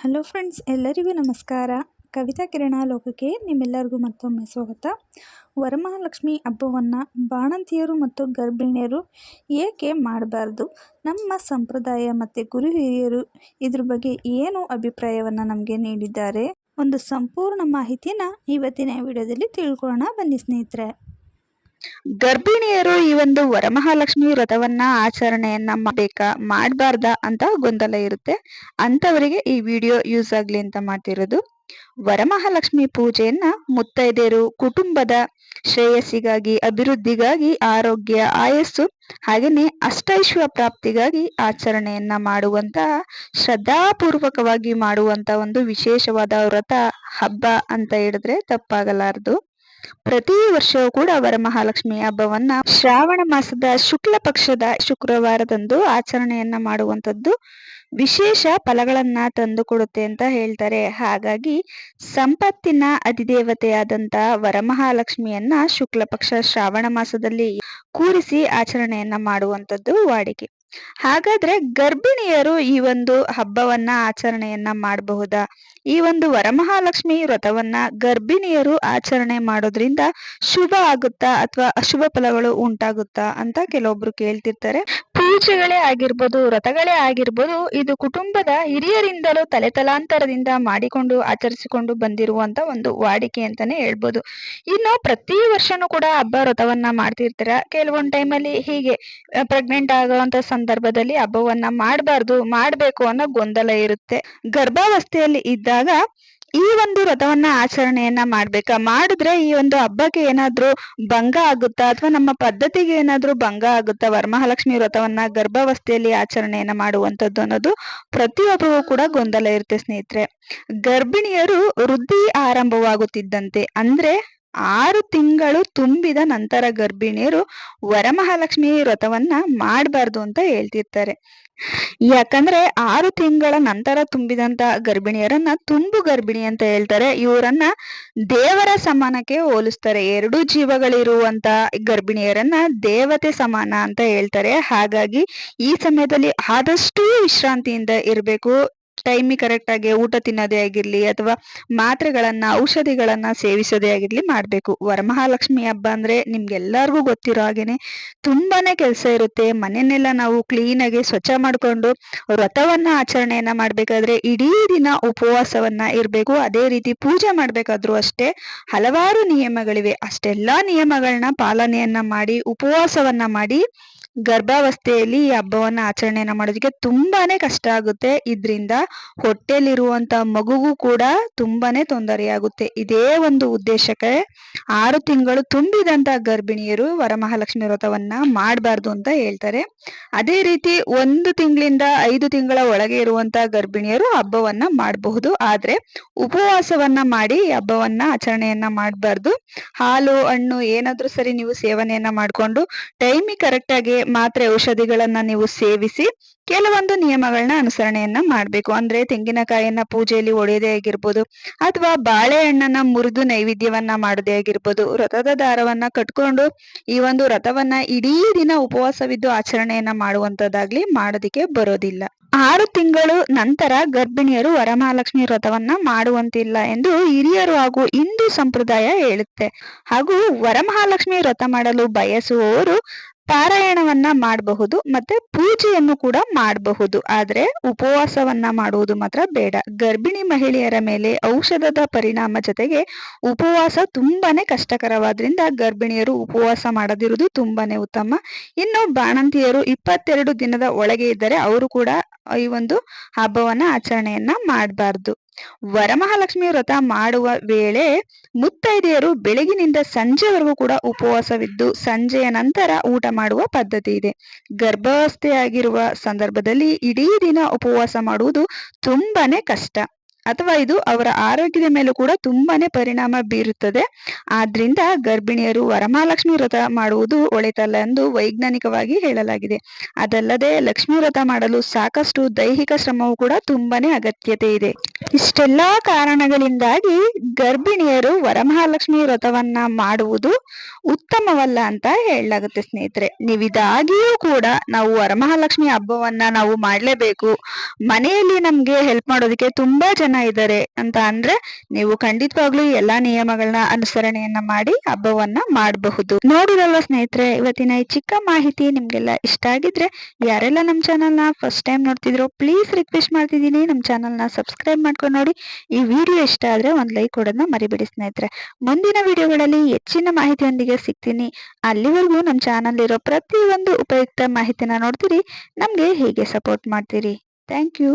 Hello friends, ಎಲ್ಲರಿಗೂ ನಮಸ್ಕಾರ. ಕವಿತಾ ಕಿರಣ ಲೋಕಕ್ಕೆ ನಿಮ್ಮೆಲ್ಲರಿಗೂ ಮತ್ತೊಮ್ಮೆ ಸ್ವಾಗತ. ವರಮಹಾಲಕ್ಷ್ಮಿ ಹಬ್ಬವನ್ನು ಬಾಣಂತಿಯರು ಮತ್ತು ಗರ್ಭಿಣಿಯರು ಏಕೆ ಮಾಡಬಾರ್ದು? ನಮ್ಮ ಸಂಪ್ರದಾಯ ಮತ್ತು ಗುರು ಹಿರಿಯರು ಇದ್ರ ಬಗ್ಗೆ ಏನು ಅಭಿಪ್ರಾಯವನ್ನು ನಮಗೆ ನೀಡಿದ್ದಾರೆ? ಒಂದು ಸಂಪೂರ್ಣ ಮಾಹಿತಿನ ಇವತ್ತಿನ ವಿಡಿಯೋದಲ್ಲಿ ತಿಳ್ಕೊಳ್ಳೋಣ. ಬನ್ನಿ ಸ್ನೇಹಿತರೆ. ಗರ್ಭಿಣಿಯರು ಈ ಒಂದು ವರಮಹಾಲಕ್ಷ್ಮಿ ವ್ರತವನ್ನ ಆಚರಣೆಯನ್ನ ಮಾಡ್ಬೇಕಾ, ಮಾಡಬಾರ್ದಾ ಅಂತ ಗೊಂದಲ ಇರುತ್ತೆ. ಅಂತವರಿಗೆ ಈ ವಿಡಿಯೋ ಯೂಸ್ ಆಗ್ಲಿ ಅಂತ ಮಾಡ್ತಿರೋದು. ವರಮಹಾಲಕ್ಷ್ಮಿ ಪೂಜೆಯನ್ನ ಮುತ್ತೈದೆಯರು ಕುಟುಂಬದ ಶ್ರೇಯಸ್ಸಿಗಾಗಿ, ಅಭಿವೃದ್ಧಿಗಾಗಿ, ಆರೋಗ್ಯ, ಆಯಸ್ಸು ಹಾಗೆಯೇ ಅಷ್ಟೈಶ್ವ ಪ್ರಾಪ್ತಿಗಾಗಿ ಆಚರಣೆಯನ್ನ ಮಾಡುವಂತಹ ಶ್ರದ್ಧಾಪೂರ್ವಕವಾಗಿ ಮಾಡುವಂತ ಒಂದು ವಿಶೇಷವಾದ ವ್ರತ ಹಬ್ಬ ಅಂತ ಹೇಳಿದ್ರೆ ತಪ್ಪಾಗಲಾರದು. ಪ್ರತಿ ವರ್ಷವೂ ಕೂಡ ವರಮಹಾಲಕ್ಷ್ಮಿ ಹಬ್ಬವನ್ನ ಶ್ರಾವಣ ಮಾಸದ ಶುಕ್ಲ ಪಕ್ಷದ ಶುಕ್ರವಾರದಂದು ಆಚರಣೆಯನ್ನ ಮಾಡುವಂತದ್ದು ವಿಶೇಷ ಫಲಗಳನ್ನ ತಂದುಕೊಡುತ್ತೆ ಅಂತ ಹೇಳ್ತಾರೆ. ಹಾಗಾಗಿ ಸಂಪತ್ತಿನ ಅಧಿದೇವತೆಯಾದಂತ ವರಮಹಾಲಕ್ಷ್ಮಿಯನ್ನ ಶುಕ್ಲ ಪಕ್ಷ ಶ್ರಾವಣ ಮಾಸದಲ್ಲಿ ಕೂರಿಸಿ ಆಚರಣೆಯನ್ನ ಮಾಡುವಂತದ್ದು ವಾಡಿಕೆ. ಹಾಗಾದ್ರೆ ಗರ್ಭಿಣಿಯರು ಈ ಒಂದು ಹಬ್ಬವನ್ನ ಆಚರಣೆಯನ್ನ ಮಾಡಬಹುದಾ? ಈ ಒಂದು ವರಮಹಾಲಕ್ಷ್ಮಿ ವ್ರತವನ್ನ ಗರ್ಭಿಣಿಯರು ಆಚರಣೆ ಮಾಡೋದ್ರಿಂದ ಶುಭ ಆಗುತ್ತಾ ಅಥವಾ ಅಶುಭ ಫಲಗಳು ಉಂಟಾಗುತ್ತಾ ಅಂತ ಕೆಲವೊಬ್ರು ಕೇಳ್ತಿರ್ತಾರೆ. ಪೂಜೆಗಳೇ ಆಗಿರ್ಬೋದು, ವ್ರತಗಳೇ ಆಗಿರ್ಬೋದು, ಇದು ಕುಟುಂಬದ ಹಿರಿಯರಿಂದಲೂ ತಲೆ ತಲಾಂತರದಿಂದ ಮಾಡಿಕೊಂಡು ಆಚರಿಸಿಕೊಂಡು ಬಂದಿರುವಂತ ಒಂದು ವಾಡಿಕೆ ಅಂತಾನೆ ಹೇಳ್ಬೋದು. ಇನ್ನು ಪ್ರತಿ ವರ್ಷನೂ ಕೂಡ ಹಬ್ಬ ವ್ರತವನ್ನ ಮಾಡ್ತಿರ್ತಾರೆ. ಕೆಲವೊಂದ್ ಟೈಮಲ್ಲಿ ಹೀಗೆ ಪ್ರೆಗ್ನೆಂಟ್ ಆಗುವಂತ ಸಂದರ್ಭದಲ್ಲಿ ಹಬ್ಬವನ್ನ ಮಾಡಬಾರ್ದು, ಮಾಡ್ಬೇಕು ಅನ್ನೋ ಗೊಂದಲ ಇರುತ್ತೆ. ಗರ್ಭಾವಸ್ಥೆಯಲ್ಲಿ ಇದ್ದಾಗ ಈ ಒಂದು ವ್ರತವನ್ನ ಆಚರಣೆಯನ್ನ ಮಾಡ್ಬೇಕಾ? ಮಾಡಿದ್ರೆ ಈ ಒಂದು ಹಬ್ಬಕ್ಕೆ ಏನಾದ್ರೂ ಭಂಗ ಆಗುತ್ತಾ? ಅಥವಾ ನಮ್ಮ ಪದ್ಧತಿಗೆ ಏನಾದ್ರೂ ಭಂಗ ಆಗುತ್ತಾ? ವರಮಹಾಲಕ್ಷ್ಮಿ ವ್ರತವನ್ನ ಗರ್ಭಾವಸ್ಥೆಯಲ್ಲಿ ಆಚರಣೆಯನ್ನ ಮಾಡುವಂತದ್ದು ಅನ್ನೋದು ಪ್ರತಿಯೊಬ್ಬರಿಗೂ ಕೂಡ ಗೊಂದಲ ಇರುತ್ತೆ ಸ್ನೇಹಿತರೆ. ಗರ್ಭಿಣಿಯರು ವೃದ್ಧಿ ಆರಂಭವಾಗುತ್ತಿದ್ದಂತೆ, ಅಂದ್ರೆ ಆರು ತಿಂಗಳು ತುಂಬಿದ ನಂತರ ಗರ್ಭಿಣಿಯರು ವರಮಹಾಲಕ್ಷ್ಮಿ ವ್ರತವನ್ನ ಮಾಡಬಾರ್ದು ಅಂತ ಹೇಳ್ತಿರ್ತಾರೆ. ಯಾಕಂದ್ರೆ ಆರು ತಿಂಗಳ ನಂತರ ತುಂಬಿದಂತ ಗರ್ಭಿಣಿಯರನ್ನ ತುಂಬು ಗರ್ಭಿಣಿ ಅಂತ ಹೇಳ್ತಾರೆ. ಇವರನ್ನ ದೇವರ ಸಮಾನಕ್ಕೆ ಹೋಲಿಸ್ತಾರೆ. ಎರಡು ಜೀವಗಳಿರುವಂತ ಗರ್ಭಿಣಿಯರನ್ನ ದೇವತೆ ಸಮಾನ ಅಂತ ಹೇಳ್ತಾರೆ. ಹಾಗಾಗಿ ಈ ಸಮಯದಲ್ಲಿ ಆದಷ್ಟು ವಿಶ್ರಾಂತಿಯಿಂದ ಇರಬೇಕು. ಟೈಮಿಗೆ ಕರೆಕ್ಟ್ ಆಗಿ ಊಟ ತಿನ್ನೋದೇ ಆಗಿರ್ಲಿ ಅಥವಾ ಮಾತ್ರೆಗಳನ್ನ, ಔಷಧಿಗಳನ್ನ ಸೇವಿಸೋದೇ ಆಗಿರ್ಲಿ ಮಾಡ್ಬೇಕು. ವರಮಹಾಲಕ್ಷ್ಮಿ ಹಬ್ಬ ಅಂದ್ರೆ ನಿಮ್ಗೆಲ್ಲರಿಗೂ ಗೊತ್ತಿರೋ ಹಾಗೇನೆ ತುಂಬಾನೇ ಕೆಲಸ ಇರುತ್ತೆ. ಮನೆಯನ್ನೆಲ್ಲ ನಾವು ಕ್ಲೀನ್ ಆಗಿ ಸ್ವಚ್ಛ ಮಾಡ್ಕೊಂಡು ವ್ರತವನ್ನ, ಆಚರಣೆಯನ್ನ ಮಾಡ್ಬೇಕಾದ್ರೆ ಇಡೀ ದಿನ ಉಪವಾಸವನ್ನ ಇರ್ಬೇಕು. ಅದೇ ರೀತಿ ಪೂಜೆ ಮಾಡ್ಬೇಕಾದ್ರೂ ಅಷ್ಟೇ ಹಲವಾರು ನಿಯಮಗಳಿವೆ. ಅಷ್ಟೆಲ್ಲಾ ನಿಯಮಗಳನ್ನ ಪಾಲನೆಯನ್ನ ಮಾಡಿ, ಉಪವಾಸವನ್ನ ಮಾಡಿ ಗರ್ಭಾವಸ್ಥೆಯಲ್ಲಿ ಈ ಹಬ್ಬವನ್ನ ಆಚರಣೆಯನ್ನ ಮಾಡೋದಕ್ಕೆ ತುಂಬಾನೇ ಕಷ್ಟ ಆಗುತ್ತೆ. ಇದ್ರಿಂದ ಹೊಟ್ಟೆಯಲ್ಲಿರುವಂಥ ಮಗುಗೂ ಕೂಡ ತುಂಬಾನೇ ತೊಂದರೆಯಾಗುತ್ತೆ ಇದೇ ಒಂದು ಉದ್ದೇಶಕ್ಕೆ ಆರು ತಿಂಗಳು ತುಂಬಿದಂತ ಗರ್ಭಿಣಿಯರು ವರಮಹಾಲಕ್ಷ್ಮಿ ವ್ರತವನ್ನ ಮಾಡಬಾರ್ದು ಅಂತ ಹೇಳ್ತಾರೆ. ಅದೇ ರೀತಿ ಒಂದು ತಿಂಗಳಿಂದ ಐದು ತಿಂಗಳ ಒಳಗೆ ಇರುವಂತ ಗರ್ಭಿಣಿಯರು ಹಬ್ಬವನ್ನ ಮಾಡಬಹುದು. ಆದರೆ ಉಪವಾಸವನ್ನ ಮಾಡಿ ಹಬ್ಬವನ್ನ ಆಚರಣೆಯನ್ನ ಮಾಡಬಾರ್ದು. ಹಾಲು, ಹಣ್ಣು ಏನಾದ್ರೂ ಸರಿ ನೀವು ಸೇವನೆಯನ್ನ ಮಾಡ್ಕೊಂಡು ಟೈಮಿಗೆ ಕರೆಕ್ಟ್ ಆಗಿ ಮಾತ್ರೆ ಔಷಧಿಗಳನ್ನ ನೀವು ಸೇವಿಸಿ ಕೆಲವೊಂದು ನಿಯಮಗಳನ್ನ ಅನುಸರಣೆಯನ್ನ ಮಾಡ್ಬೇಕು. ಅಂದ್ರೆ ತೆಂಗಿನಕಾಯಿಯನ್ನ ಪೂಜೆಯಲ್ಲಿ ಒಡೆಯದೇ ಆಗಿರ್ಬೋದು, ಅಥವಾ ಬಾಳೆಹಣ್ಣನ್ನ ಮುರಿದು ನೈವೇದ್ಯವನ್ನ ಮಾಡದೇ ಆಗಿರ್ಬೋದು ವ್ರತದ ದಾರವನ್ನ ಕಟ್ಕೊಂಡು ಈ ಒಂದು ವ್ರತವನ್ನ ಇಡೀ ದಿನ ಉಪವಾಸವಿದ್ದು ಆಚರಣೆಯನ್ನ ಮಾಡುವಂತದ್ದಾಗ್ಲಿ ಮಾಡೋದಿಕ್ಕೆ ಬರೋದಿಲ್ಲ. ಆರು ತಿಂಗಳು ನಂತರ ಗರ್ಭಿಣಿಯರು ವರಮಹಾಲಕ್ಷ್ಮಿ ವ್ರತವನ್ನ ಮಾಡುವಂತಿಲ್ಲ ಎಂದು ಹಿರಿಯರು ಹಾಗೂ ಹಿಂದೂ ಸಂಪ್ರದಾಯ ಹೇಳುತ್ತೆ. ಹಾಗೂ ವರಮಹಾಲಕ್ಷ್ಮಿ ವ್ರತ ಮಾಡಲು ಬಯಸುವವರು ಪಾರಾಯಣವನ್ನ ಮಾಡಬಹುದು ಮತ್ತೆ ಪೂಜೆಯನ್ನು ಕೂಡ ಮಾಡಬಹುದು. ಆದರೆ ಉಪವಾಸವನ್ನ ಮಾಡುವುದು ಮಾತ್ರ ಬೇಡ. ಗರ್ಭಿಣಿ ಮಹಿಳೆಯರ ಮೇಲೆ ಔಷಧದ ಪರಿಣಾಮ ಜೊತೆಗೆ ಉಪವಾಸ ತುಂಬಾನೇ ಕಷ್ಟಕರವಾದ್ರಿಂದ ಗರ್ಭಿಣಿಯರು ಉಪವಾಸ ಮಾಡದಿರುವುದು ತುಂಬಾನೇ ಉತ್ತಮ. ಇನ್ನು ಬಾಣಂತಿಯರು ಇಪ್ಪತ್ತೆರಡು ದಿನದ ಒಳಗೆ ಇದ್ದರೆ ಅವರು ಕೂಡ ಈ ಒಂದು ಹಬ್ಬವನ್ನ ಆಚರಣೆಯನ್ನ ಮಾಡಬಾರ್ದು. ವರಮಹಾಲಕ್ಷ್ಮಿ ವ್ರತ ಮಾಡುವ ವೇಳೆ ಮುತ್ತೈದೆಯರು ಬೆಳಗಿನಿಂದ ಸಂಜೆವರೆಗೂ ಕೂಡ ಉಪವಾಸವಿದ್ದು ಸಂಜೆಯ ನಂತರ ಊಟ ಮಾಡುವ ಪದ್ಧತಿ ಇದೆ. ಗರ್ಭಾವಸ್ಥೆಯಾಗಿರುವ ಸಂದರ್ಭದಲ್ಲಿ ಇಡೀ ದಿನ ಉಪವಾಸ ಮಾಡುವುದು ತುಂಬಾನೇ ಕಷ್ಟ. ಅಥವಾ ಇದು ಅವರ ಆರೋಗ್ಯದ ಮೇಲೂ ಕೂಡ ತುಂಬಾನೇ ಪರಿಣಾಮ ಬೀರುತ್ತದೆ. ಆದ್ರಿಂದ ಗರ್ಭಿಣಿಯರು ವರಮಹಾಲಕ್ಷ್ಮಿ ವ್ರತ ಮಾಡುವುದು ಒಳಿತಲ್ಲ ಎಂದು ವೈಜ್ಞಾನಿಕವಾಗಿ ಹೇಳಲಾಗಿದೆ. ಅದಲ್ಲದೆ ಲಕ್ಷ್ಮಿ ವ್ರತ ಮಾಡಲು ಸಾಕಷ್ಟು ದೈಹಿಕ ಶ್ರಮವು ಕೂಡ ತುಂಬಾನೇ ಅಗತ್ಯತೆ ಇದೆ. ಇಷ್ಟೆಲ್ಲಾ ಕಾರಣಗಳಿಂದಾಗಿ ಗರ್ಭಿಣಿಯರು ವರಮಹಾಲಕ್ಷ್ಮಿ ವ್ರತವನ್ನ ಮಾಡುವುದು ಉತ್ತಮವಲ್ಲ ಅಂತ ಹೇಳಲಾಗುತ್ತೆ ಸ್ನೇಹಿತರೆ. ನೀವಿದಾಗಿಯೂ ಕೂಡ ನಾವು ವರಮಹಾಲಕ್ಷ್ಮಿ ಹಬ್ಬವನ್ನ ನಾವು ಮಾಡಲೇಬೇಕು. ಮನೆಯಲ್ಲಿ ನಮ್ಗೆ ಹೆಲ್ಪ್ ಮಾಡೋದಕ್ಕೆ ತುಂಬಾ ಜನ ಇದ್ದಾರೆ ಅಂತ ಅಂದ್ರೆ ನೀವು ಖಂಡಿತವಾಗ್ಲೂ ಎಲ್ಲಾ ನಿಯಮಗಳನ್ನ ಅನುಸರಣೆಯನ್ನ ಮಾಡಿ ಹಬ್ಬವನ್ನ ಮಾಡಬಹುದು. ನೋಡಿರಲ್ವ ಸ್ನೇಹಿತರೆ, ಇವತ್ತಿನ ಈ ಚಿಕ್ಕ ಮಾಹಿತಿ ನಿಮ್ಗೆಲ್ಲ ಇಷ್ಟ ಆಗಿದ್ರೆ ಯಾರೆಲ್ಲ ನಮ್ಮ ನ ಫಸ್ಟ್ ಟೈಮ್ ನೋಡ್ತಿದ್ರು ಪ್ಲೀಸ್ ರಿಕ್ವೆಸ್ಟ್ ಮಾಡ್ತಿದ್ದೀನಿ. ನಮ್ಮ ನ ಸಬ್ಸ್ಕ್ರೈಬ್ ಮಾಡ್ಕೊಂಡು ನೋಡಿ. ಈ ವಿಡಿಯೋ ಇಷ್ಟ ಆದ್ರೆ ಒಂದ್ ಲೈಕ್ ಕೊಡೋದನ್ನ ಮರಿಬೇಡಿ ಸ್ನೇಹಿತರೆ. ಮುಂದಿನ ವಿಡಿಯೋಗಳಲ್ಲಿ ಹೆಚ್ಚಿನ ಮಾಹಿತಿಯೊಂದಿಗೆ ಸಿಗ್ತೀನಿ. ಅಲ್ಲಿವರೆಗೂ ನಮ್ಮ ಚಾನಲ್ ಇರೋ ಪ್ರತಿಯೊಂದು ಉಪಯುಕ್ತ ಮಾಹಿತಿನ ನೋಡ್ತೀರಿ. ನಮ್ಗೆ ಹೀಗೆ ಸಪೋರ್ಟ್ ಮಾಡ್ತೀರಿ? Thank you